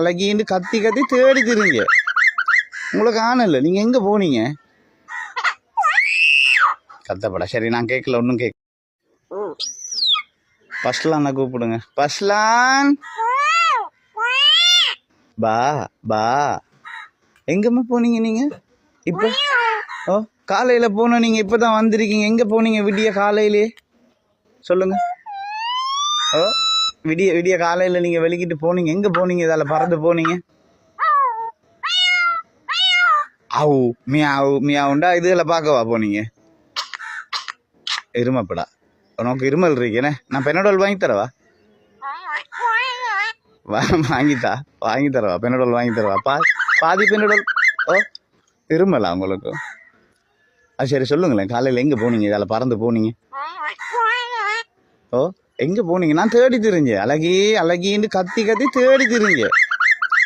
அழகின்னு கத்தி கத்தி தேடி திருங்க. உங்களை காணல நீங்க எங்க போனீங்க? கத்தப்படா. சரி நான் கேட்கல ஒன்றும் கேட்க பஸ்லான் கூப்பிடுங்க. பஸ்லான்! பா பா. எங்கம்மா போனீங்க நீங்க? இப்போ? ஓ காலையில போன நீங்க இப்பதான் வந்திருக்கீங்க. எங்க போனீங்க விடிய காலையிலே? சொல்லுங்க. ஓ விடிய விடிய காலையில் நீங்கள் வெளிக்கிட்டு போனீங்க. எங்கே போனீங்க? இதால் பறந்து போனீங்க. ஆவு மியாவு மியாவுண்டா. இதில் பார்க்கவா போனீங்க? இருமப்படா. உனக்கு இருமல் இருக்கேனே நான் பெனடோல் வாங்கி தரவா? வா- வாங்கித்தா வாங்கி தரவா. பெனடோல் வாங்கி தரவா. பா பாதி பெனடோல். ஓ இருமலா உங்களுக்கு? ஆ சரி சொல்லுங்களேன். காலையில் எங்கே போனீங்க? இதால் பறந்து போனீங்க. ஓ எங்கே போனீங்க? நான் தேடி திரிஞ்சேன். அழகி அழகின்னு கத்தி கத்தி தேடி திரிஞ்சேன்.